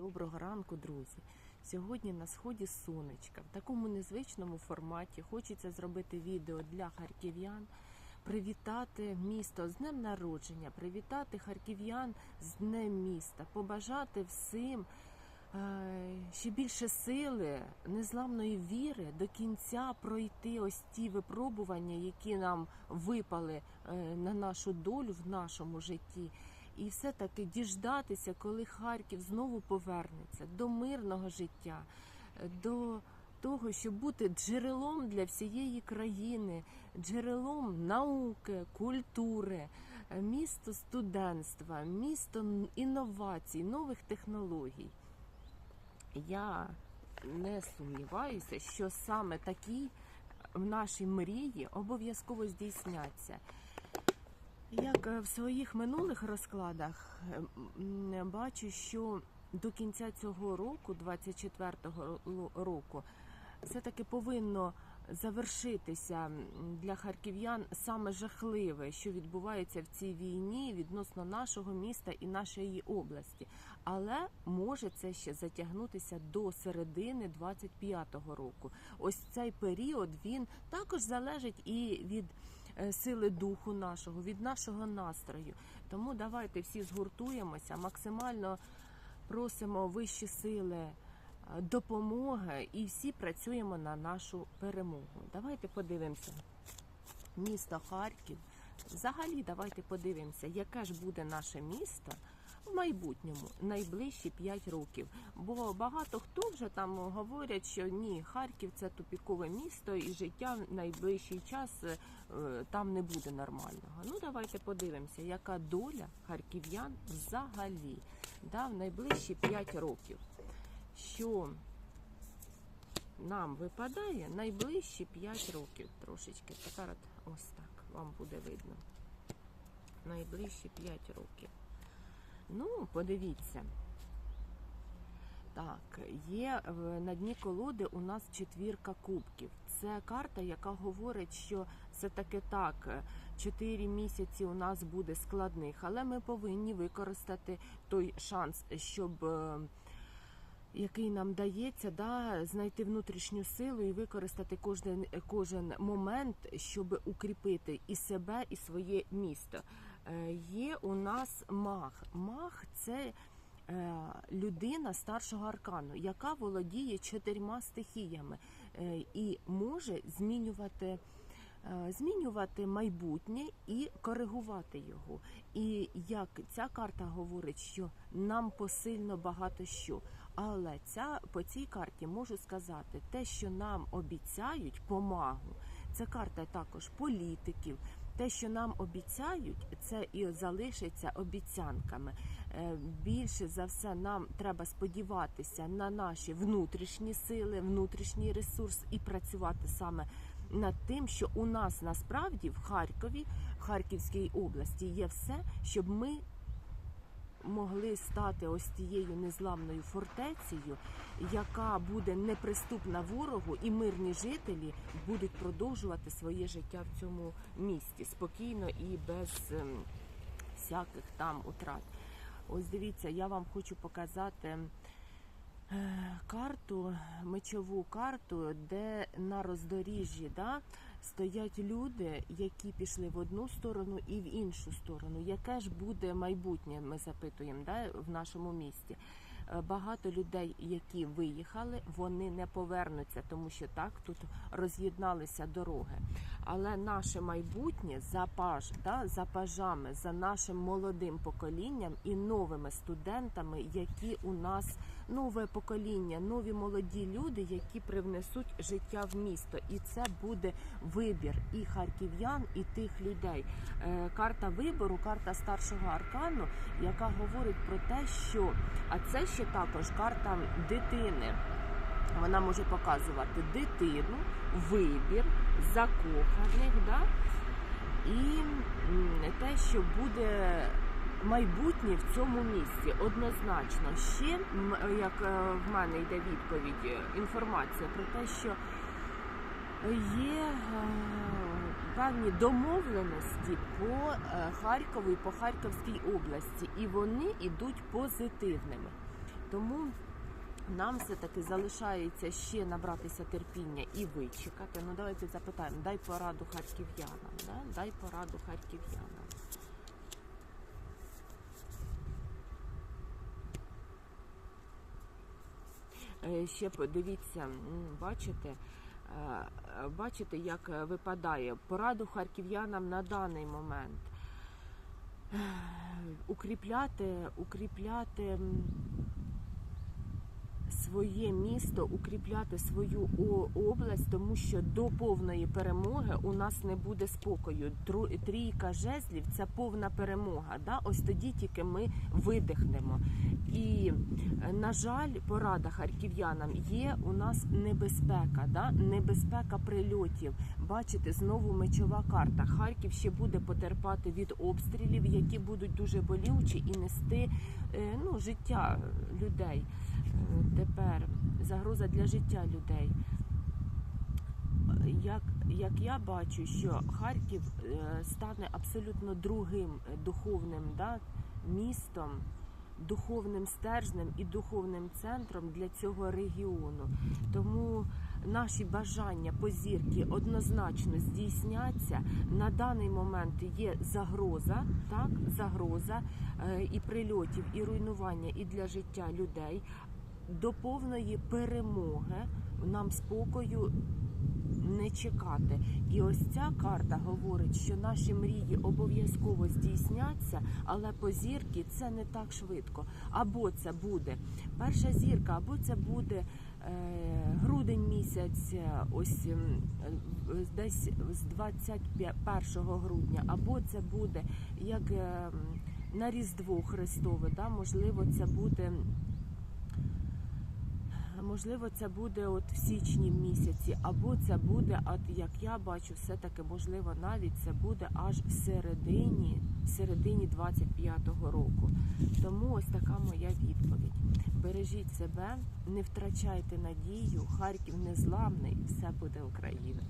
Доброго ранку, друзі! Сьогодні на сході сонечка. В такому незвичному форматі хочеться зробити відео для харків'ян, привітати місто з днем народження, привітати харків'ян з днем міста, побажати всім е, ще більше сили, незламної віри до кінця пройти ось ті випробування, які нам випали е, на нашу долю в нашому житті. І все-таки діждатися, коли Харків знову повернеться до мирного життя, е, до того, щоб бути джерелом для всієї країни, джерелом науки, культури, е, місто студентства, місто інновацій, нових технологій. Я не сумніваюся, що саме такі в нашій мрії обов'язково здійсняться. Як е, в своїх минулих розкладах е, бачу, що до кінця цього року, 24-го року, все-таки повинно завершитися для харків'ян саме жахливе, що відбувається в цій війні відносно нашого міста і нашої області. Але може це ще затягнутися до середини 25-го року. Ось цей період він також залежить і від сили духу нашого, від нашого настрою. Тому давайте всі згуртуємося, максимально просимо вищі сили е, допомоги і всі працюємо на нашу перемогу. Давайте подивимося. Місто Харків. Взагалі, давайте подивимося, яке ж буде наше місто в майбутньому, найближчі 5 років. Бо багато хто вже там говорять, що ні, Харків це тупікове місто, і життя в найближчий час е, там не буде нормального. Ну давайте подивимося, яка доля харків'ян взагалі да, в найближчі 5 років. Що нам випадає найближчі 5 років трошечки. Тепер ось так вам буде видно. Найближчі 5 років. Ну, подивіться. Так, є на дні колоди у нас четвірка кубків. Це карта, яка говорить, що все таки так, 4 місяці у нас буде складних, але ми повинні використати той шанс, щоб е, який нам дається, да, знайти внутрішню силу і використати кожен, кожен момент, щоб укріпити і себе, і своє місто. Е, Є у нас маг. Маг це е, людина старшого аркану, яка володіє чотирма стихіями е, і може змінювати. Змінювати майбутнє і коригувати його. І як ця карта говорить, що нам посильно багато що. Але ця по цій карті можу сказати те, що нам обіцяють помагу. Це карта також політиків. Те, що нам обіцяють, це і залишиться обіцянками. Е, Більше за все, нам треба сподіватися на наші внутрішні сили, внутрішній ресурс і працювати саме над тим, що у нас насправді в Харкові, в Харківській області є все, щоб ми могли стати ось тією незламною фортецею, яка буде неприступна ворогу, і мирні жителі будуть продовжувати своє життя в цьому місті спокійно і без ем, всяких там утрат. Ось дивіться, я вам хочу показати е, карту, мечову карту, де на роздоріжжі да, стоять люди, які пішли в одну сторону і в іншу сторону. Яке ж буде майбутнє? Ми запитуємо да, в нашому місті. Е, Багато людей, які виїхали, вони не повернуться, тому що так тут роз'єдналися дороги. Але наше майбутнє за паж, да, за пажами, за нашим молодим поколінням і новими студентами, які у нас нове покоління, нові молоді люди, які привнесуть життя в місто. І це буде вибір і харків'ян, і тих людей. Е, Карта вибору, карта старшого аркану, яка говорить про те, що а це ще також карта дитини. Вона може показувати дитину, вибір, закоханих, да? і те, що буде майбутнє в цьому місці, однозначно. Ще, як е, в мене йде відповідь, е, інформація про те, що є е, певні домовленості по Харкову і по Харківській області, і вони йдуть позитивними. Тому нам все-таки залишається ще набратися терпіння і вичекати. Ну давайте запитаємо, дай пораду харків'янам. Да? Дай пораду харків'янам. Ще подивіться, бачите, е, бачите, як е, випадає пораду харків'янам на даний момент. Е, Укріпляти, укріпляти своє місто, укріпляти свою область, тому що до повної перемоги у нас не буде спокою. Трійка жезлів це повна перемога. Да? Ось тоді тільки ми видихнемо. І, на жаль, порада харків'янам є у нас небезпека, да? небезпека прильотів. Бачите, знову мечова карта. Харків ще буде потерпати від обстрілів, які будуть дуже болючі і нести е, ну, життя людей. Тепер загроза для життя людей. Як, як я бачу, що Харків е, стане абсолютно другим духовним да, містом, духовним стержнем і духовним центром для цього регіону. Тому наші бажання позірки однозначно здійсняться. На даний момент є загроза, так, загроза е, і прильотів, і руйнування і для життя людей. До повної перемоги нам спокою не чекати. І ось ця карта говорить, що наші мрії обов'язково здійсняться, але по зірки це не так швидко. Або це буде перша зірка, або це буде е, грудень місяць, ось ем, десь з 21 грудня, або це буде як е, на Різдво Христове. Да? Можливо, це буде. Можливо, це буде от в січні місяці, або це буде, от як я бачу, все-таки можливо, навіть це буде аж в середині, середині 25-го року. Тому ось така моя відповідь. Бережіть себе, не втрачайте надію, Харків незламний, все буде Україна.